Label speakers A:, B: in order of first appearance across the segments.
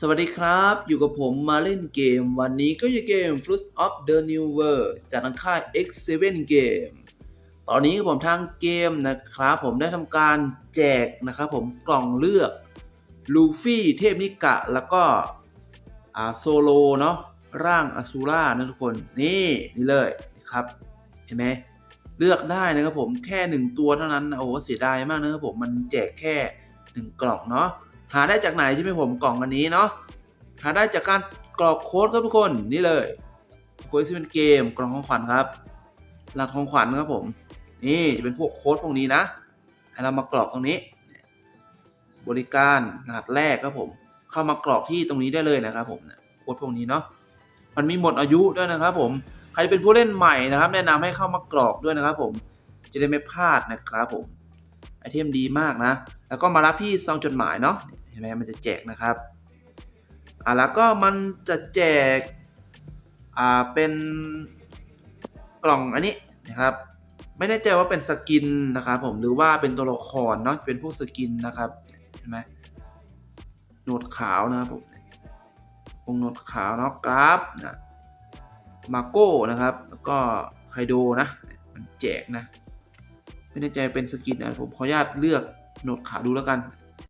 A: สวัสดีครับ อยู่กับผมมาเล่นเกม วันนี้ก็อยู่เกม Fruit of the New World จากทางค่าย X7 Game ตอนนี้ผมทางเกมนะครับ ผมได้ทำการแจกนะครับผมกล่องเลือกลูฟี่เทพนิกะ แล้วก็อาโซโลเนาะร่างอสูรานะทุกคน นี่นี่เลยนะครับ เห็นไหมเลือกได้นะครับผมแค่หนึ่งตัวเท่านั้น โอ้โหเสียดายมากนะครับผมมันแจกแค่หนึ่งกล่องเนาะ หาได้จากไหนใช่ไหมผมกล่องอันนี้เนาะหาได้จากการกรอกโค้ดครับทุกคนนี่เลยโค้ดที่เป็นเกมกล่องของขวัญครับรหัสของขวัญครับผม นี่จะเป็นพวกโค้ดพวกนี้นะ ให้เรามากรอกตรงนี้ บริการรหัสแรกครับผม เข้ามากรอกที่ตรงนี้ได้เลยนะครับผมโค้ดพวกนี้เนาะมันมีหมดอายุด้วยนะครับผมใครเป็นผู้เล่นใหม่นะครับ แนะนำให้เข้ามากรอกด้วยนะครับ ผมจะได้ไม่พลาดนะครับผมไอเทมดีมากนะ แล้วก็มารับที่ซองจดหมายเนาะ ห็นไหมมันจะแจกนะครับอ่าแล้วก็มันจะแจกอ่าเป็นกล่องอันนี้นะครับ ไม่แน่ใจว่าเป็นสกินนะครับผมหรือว่าเป็นตัวละครเนาะเป็นพวกสกินนะครับเห็นไหมหนวดขาวนะครับผมวงหนวดขาวเนาะกราฟนะมาโก้นะครับ แล้วก็ไคโดนะมันแจกนะไม่แน่ใจเป็นสกินนะผมขออนุญาตเลือกโหนดขาวดูแล้วกัน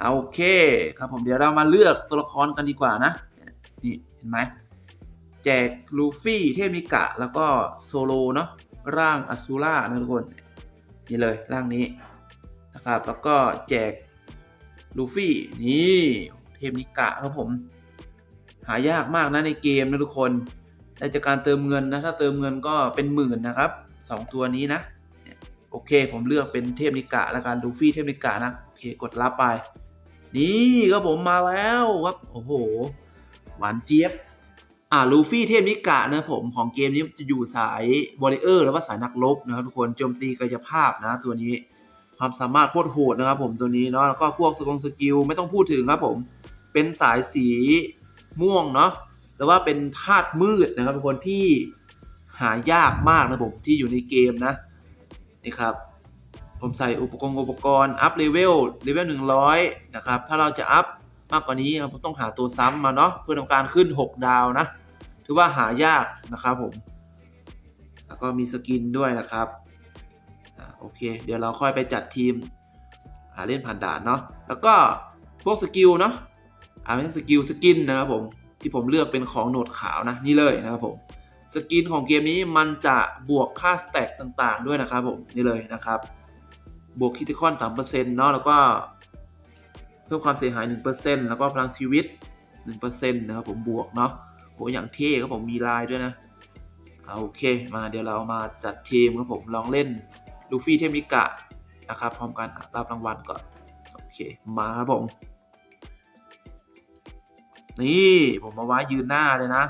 A: โอเคครับผมเดี๋ยวเรามาเลือกตัวละครกันดีกว่านะ นี่เห็นไหมแจกลูฟี่เทพมิกะแล้วก็โซโลเนาะร่างอสูรานะทุกคน นี่เลยร่างนี้นะครับ แล้วก็แจกลูฟี่นี่เทพมิกะครับผม หายากมากนะในเกมนะทุกคนได้จากการเติมเงินนะถ้าเติมเงินก็เป็นหมื่นนะครับสองตัวนี้นะโอเค ผมเลือกเป็นเทพนิกะแล้วกันลูฟี่เทพนิกะนะ โอเค กดรับไป นี่ครับผมมาแล้วครับโอ้โห หวานเจี๊ยบ อ่าลูฟี่เทพนิกะนะผมของเกมนี้จะอยู่สายวอริเออร์แล้วก็สายนักรบนะครับทุกคนโจมตีกายภาพนะตัวนี้ความสามารถโคตรโหดนะครับผมตัวนี้เนาะแล้วก็พวกสกงสกิลไม่ต้องพูดถึงครับผมเป็นสายสีม่วงเนาะแต่ว่าเป็นธาตุมืดนะครับทุกคนที่หายากมากนะผมที่อยู่ในเกมนะนี่ครับ ผมใส่อุปกรณ์อุปกรณ์อัพเลเวลเลเวล100นะครับ ถ้าเราจะอัพมากกว่านี้ครับผมต้องหาตัวซ้ำมาเนาะเพื่อทำการขึ้น 6 ดาวนะ ถือว่าหายากนะครับผม แล้วก็มีสกินด้วยนะครับอโอเค เดี๋ยวเราค่อยไปจัดทีมเล่นผ่านด่านเนาะแล้วก็พวกสกิลเนาะอาไม่ใช่สกิลสกินนะครับผมที่ผมเลือกเป็นของโหนดขาวนะนี่เลยนะครับผมสกินของเกมนี้มันจะบวกค่าสแต็กต่างๆ ด้วยนะครับผมนี่เลยนะครับ บวกคิติคอน3%เนาะแล้วก็เพิ่มความเสียหาย 1%แล้วก็พลังชีวิต 1%นะครับผมบวกเนาะโหอย่างเท่ครับผมมีลายด้วยนะเอาโอเคมาเดี๋ยวเรามาจัดทีมครับผมลองเล่นลูฟี่เทพนิกะนะครับพร้อมกันรับรางวัลก่อนโอเคมาครับผมนี่ผมมาไว้ยืนหน้าเลยนะ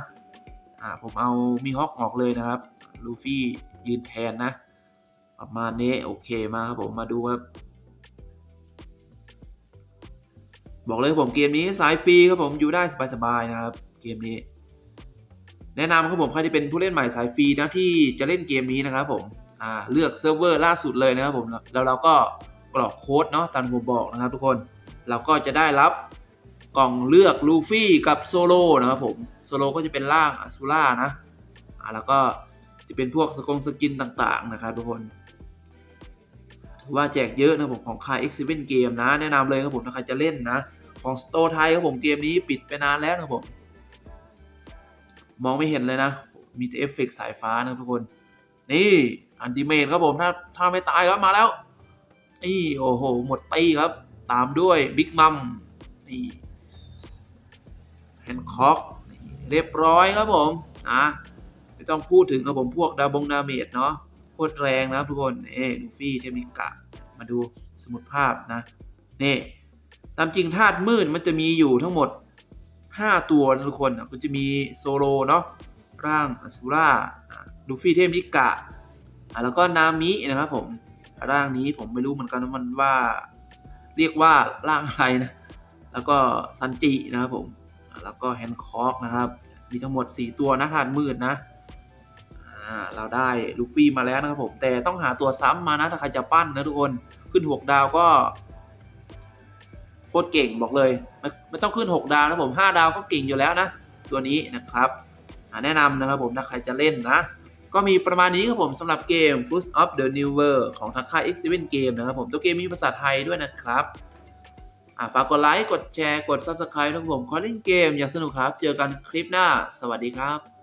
A: อ่าผมเอามีฮอกออกเลยนะครับลูฟี่ยืนแทนนะ ประมาณนี้โอเคมาครับผมมาดูครับ บอกเลยผมเกมนี้สายฟรีครับผมอยู่ได้สบายๆนะครับ เกมนี้ แนะนำครับผมใครที่เป็นผู้เล่นใหม่สายฟรีนะที่จะเล่นเกมนี้นะครับผมอ่าเลือกเซิร์ฟเวอร์ล่าสุดเลยนะครับผมแล้วเราก็กรอกโค้ดเนาะตามผมบอกนะครับทุกคนเราก็จะได้รับกล่องเลือกลูฟี่กับโซโลนะครับผมโซโลก็จะเป็นร่างอสูล่านะแล้วก็จะเป็นพวกสกงสกินต่างๆนะครับทุกคน ว่าแจกเยอะนะผมของค่าย X7 Game นะ แนะนำเลยครับผมถ้าใครจะเล่นนะ ของสโตไทยครับผมเกมนี้ปิดไปนานแล้วนะผม มองไม่เห็นเลยนะ มีแต่เอฟเฟกต์สายฟ้านะทุกคน นี่อันติเมทครับผมถ้าถ้าไม่ตายครับมาแล้วนี่โอ้โห หมดตีครับ ตามด้วยบิ๊กมัมนี่แฮนคอกเรียบร้อยครับผมนะไม่ต้องพูดถึงครับผมพวกดาบงดาเมจเนาะ โคตรแรงนะครับทุกคนเอ้ลูฟี่เทมิกะ มาดูสมุดภาพนะนี่ตามจริงธาตุมืดมันจะมีอยู่ทั้งหมด 5 ตัวนะทุกคนอะมันจะมีโซโลเนาะร่างอสูราอะลูฟี่เทพนิกะแล้วก็นามินะครับผมร่างนี้ผมไม่รู้เหมือนกันว่ามันว่าเรียกว่าร่างอะไรนะ แล้วก็ซันจินะครับผม แล้วก็แฮนคอกนะครับ มีทั้งหมด 4 ตัวนะธาตุมืดนะ อ่าเราได้ลูฟี่มาแล้วนะครับผม แต่ต้องหาตัวซ้ำมานะถ้าใครจะปั้นนะทุกคนขึ้น 6 ดาวก็โคตรเก่งบอกเลยไม่ไม่ต้องขึ้น 6 ดาวนะผม 5 ดาวก็เก่งอยู่แล้วนะ ตัวนี้นะครับแนะนำนะครับผมถ้าใครจะเล่นนะ ก็มีประมาณนี้ครับผมสำหรับเกม Foot of the New World ของทางค่าย X7 Game นะครับผมตัวเกมมีภาษาไทยด้วยนะครับฝากกดไลค์ กดแชร์ กด Subscribe นะครับผมขอเล่นเกม อย่างสนุกครับ เจอกันคลิปหน้า สวัสดีครับ